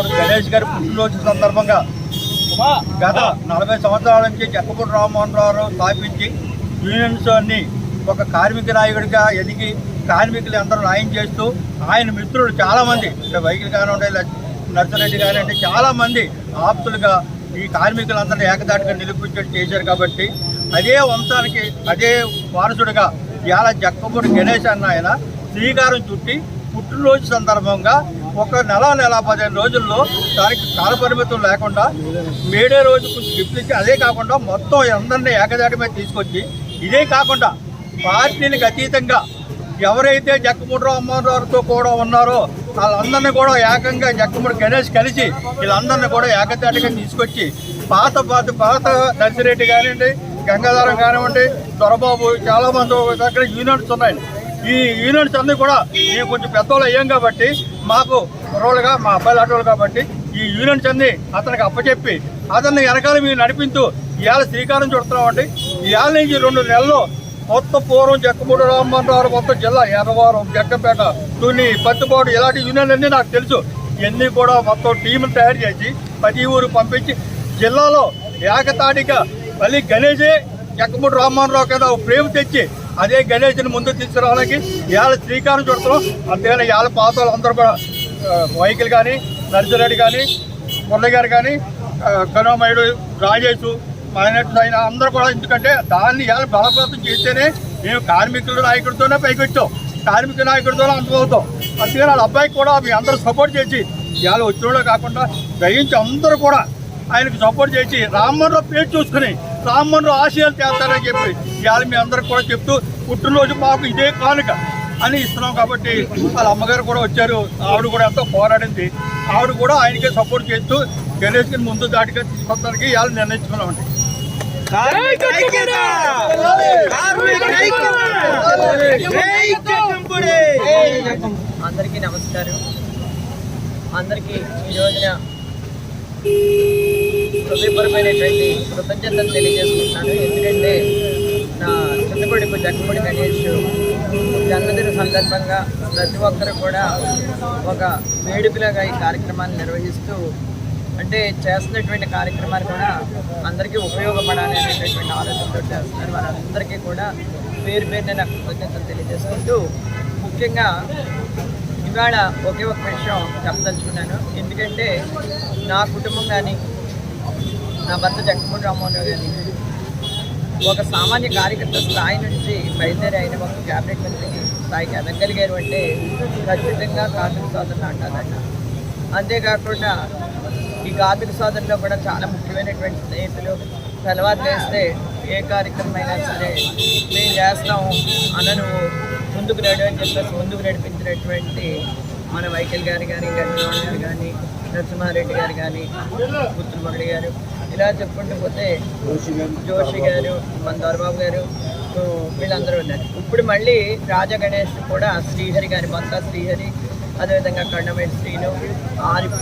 జక్కపూడి గణేష్ గారి పుట్టినరోజు సందర్భంగా గత నలభై సంవత్సరాల నుంచి చెక్కపూడి రామ్మోహన్ రావు స్థాపించి యూనియన్స్ అన్ని ఒక కార్మిక నాయకుడిగా ఎదిగి కార్మికులు అందరూ న్యాయం చేస్తూ ఆయన మిత్రులు చాలామంది అంటే వైఖరి కానివ్వండి లక్- నర్సరెడ్డి అంటే చాలామంది ఆప్తులుగా ఈ కార్మికులందరినీ ఏకదాటిగా నిలిపించేట్టు చేశారు కాబట్టి అదే వంశానికి అదే వారసుడిగా ఇవాళ జక్కపూడి గణేష్ అన్న ఆయన శ్రీకారం చుట్టి పుట్టినరోజు సందర్భంగా ఒక నెల నెల పదిహేను రోజుల్లో దానికి కాలపరిమితులు లేకుండా మేడే రోజు కొంచెం గిఫ్ట్ ఇచ్చి అదే కాకుండా మొత్తం అందరినీ ఏకదాటి మీద తీసుకొచ్చి ఇదే కాకుండా పార్టీలకు అతీతంగా ఎవరైతే జక్కమూడి రామారావుతో కూడా ఉన్నారో వాళ్ళందరినీ కూడా ఏకంగా జక్కమూడి గణేష్ కలిసి వీళ్ళందరినీ కూడా ఏకదాటిగా తీసుకొచ్చి పాత పాత పాత నర్సిరెడ్డి కానివ్వండి గంగాధరం కానివ్వండి దొరబాబు చాలామంది దగ్గర యూనిట్స్ ఉన్నాయి ఈ యూనిట్స్ అన్నీ కూడా మేము కొంచెం పెద్దవాళ్ళు అయ్యాం కాబట్టి మాకు కుర్రోళ్ళుగా మా అబ్బాయిలు ఆటోళ్ళు కాబట్టి ఈ యూనియన్ అన్ని అతనికి అప్పచెప్పి అతన్ని వెనకాల మీరు నడిపిస్తూ ఇవాళ శ్రీకారం చుడుతున్నామండి. ఇవాళ నుంచి రెండు నెలల్లో కొత్త పూర్వం జక్కమూడు రామ్మోహన్ మొత్తం జిల్లా ఎర్రవారం జక్కపేట తుని పత్తిపాడు ఇలాంటి యూనియన్లు అన్నీ నాకు తెలుసు. ఇవన్నీ కూడా మొత్తం టీములు తయారు చేసి ప్రతి ఊరు పంపించి జిల్లాలో ఏకతాటిగా మళ్ళీ గణేషే జక్కమూడి రామ్మోహన్ రావు కదా ఒక ప్రేమ తెచ్చి అదే గణేష్ని ముందు తీసుకురావడానికి ఇవాళ శ్రీకారం చుడుతున్నాం. అంతేగాని ఇవాళ పాత వాళ్ళందరూ కూడా ఆ, వైకిల్ కానీ నర్సిరెడ్డి కానీ మురళి గారు కానీ కనోమయుడు రాజేష్ మైనట్స్ అయిన అందరూ కూడా ఎందుకంటే దాన్ని ఇవాళ బలప్రదం చేస్తేనే మేము కార్మికుల నాయకుడితోనే పైకి వచ్చాం. కార్మిక నాయకుడితోనే అంతమవుతాం. అందుకని వాళ్ళ అబ్బాయికి కూడా మీ అందరూ సపోర్ట్ చేసి ఇవాళ వచ్చినోడే కాకుండా దయించి అందరూ కూడా ఆయనకు సపోర్ట్ చేసి రామ్మోహన్ రావు పేరు చూసుకుని రామ్మోహన్ రావు ఆశయాలు చేస్తారని చెప్పి ఇవాళ మీ అందరికి కూడా చెప్తూ పుట్టినరోజు మాకు ఇదే కానుక అని ఇస్తున్నాం కాబట్టి వాళ్ళ అమ్మగారు కూడా వచ్చారు. ఆవిడ కూడా ఎంతో పోరాడింది. ఆవిడ కూడా ఆయనకే సపోర్ట్ చేస్తూ గణేష్కి ముందు దాటిగా తీసుకొస్తానికి ఇవాళ నిర్ణయించుకున్నామండి అందరికీ నమస్కారం. అందరికీ ఈ రోజున హృదయపరమైనటువంటి కృతజ్ఞతలు తెలియజేసుకుంటున్నాను. ఎందుకంటే నా చిన్నపడిపు కొడుకు గణేష్ జన్మదిన సందర్భంగా ప్రతి ఒక్కరు కూడా ఒక వేడుకలాగా ఈ కార్యక్రమాన్ని నిర్వహిస్తూ అంటే చేస్తున్నటువంటి కార్యక్రమాలు కూడా అందరికీ ఉపయోగపడాలి అనేటటువంటి ఆలోచనతో చేస్తున్నారు. వారందరికీ కూడా పేరు పేరున నాకు కృతజ్ఞతలు తెలియజేసుకుంటూ ముఖ్యంగా ఇవాళ ఒకే ఒక విషయం చెప్పదలుచుకున్నాను. ఎందుకంటే నా కుటుంబం కానీ నా భర్త జగన్మోహన్ రామ్మోహన్ గారి ఒక సామాన్య కార్యకర్త స్థాయి నుంచి బయలుదేరి అయిన ఒక క్యాబినెట్ మంత్రి స్థాయికి ఎదగలిగారు అంటే ఖచ్చితంగా కార్మిక సాధన అంటారట. అంతేకాకుండా ఈ కార్మిక సాధనలో కూడా చాలా ముఖ్యమైనటువంటి స్నేహితులు తర్వాత చేస్తే ఏ కార్యక్రమం అయినా సరే మేము చేస్తాం అన్న నువ్వు ముందుకు నడు అని చెప్పేసి ముందుకు నడిపించినటువంటి మన వైకల్ గారు కానీ గంగరావు గారు కానీ నరసింహారెడ్డి గారు కానీ పుత్రుల గారు ఇలా చెప్పుకుంటూ పోతే జోషి గారు మన దొరబాబు గారు వీళ్ళందరూ ఉన్నారు. ఇప్పుడు మళ్ళీ రాజా గణేష్ కూడా శ్రీహరి గారి మొత్తం శ్రీహరి అదేవిధంగా కండమేటి శ్రీను ఆరిఫ్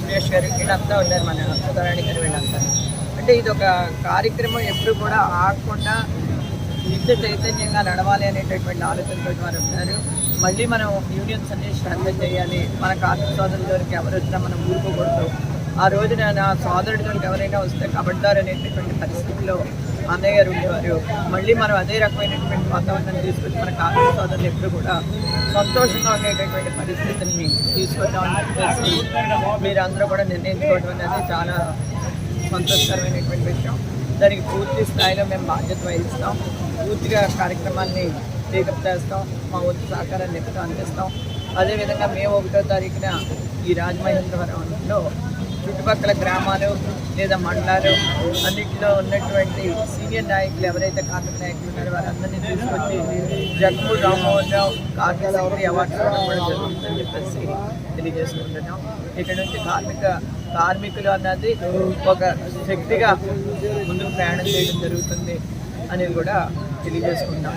సురేష్ గారు వీళ్ళంతా ఉన్నారు మన సుధారాణి గారు వీళ్ళంతా. అంటే ఇది ఒక కార్యక్రమం ఎప్పుడు కూడా ఆగకుండా నిత్య చైతన్యంగా నడవాలి అనేటటువంటి ఆలోచనతో వారు ఉన్నారు. మళ్ళీ మనం యూనియన్స్ అన్ని స్ట్రెంగ్ చేయాలి. మన కార్మిక సోదరుల దగ్గరికి ఎవరు వచ్చినా మనం ఊరుకోకూడదు. ఆ రోజున నా సోదరుడి దగ్గరికి ఎవరైనా వస్తే కబడ్దారు అనేటటువంటి పరిస్థితిలో అన్నయ్య గారు ఉండేవారు. మళ్ళీ మనం అదే రకమైనటువంటి వాతావరణాన్ని తీసుకొచ్చి మన కార్మిక సోదరులు ఎప్పుడు కూడా సంతోషంగా ఉండేటటువంటి పరిస్థితిని తీసుకొద్దామని చెప్పేసి మీరందరూ కూడా నిర్ణయించుకోవడం అనేది చాలా సంతోషకరమైనటువంటి విషయం. దానికి పూర్తి స్థాయిలో మేము బాధ్యత వహిస్తాం. పూర్తిగా కార్యక్రమాన్ని టేకప్ చేస్తాం. మా వంతు సహకారాన్ని ఎప్పుడు అందిస్తాం. అదేవిధంగా మే ఒకటో తారీఖున ఈ రాజమహేంద్రవరంలో చుట్టుపక్కల గ్రామాలు లేదా మండలాలు అన్నింటిలో ఉన్నటువంటి సీనియర్ నాయకులు ఎవరైతే కార్మిక నాయకులు ఉన్నారో వారందరినీ తీసుకొచ్చి జగన్మోహన్ రామ్మోహన్ రావు కార్మిక సౌకర్య అవార్డు కూడా జరుగుతుందని చెప్పేసి తెలియజేసుకుంటున్నాం. ఇక్కడ నుంచి కార్మిక కార్మికులు అన్నది ఒక శక్తిగా ముందుకు ప్రయాణం చేయడం జరుగుతుంది అనేది కూడా తెలియజేసుకుంటాం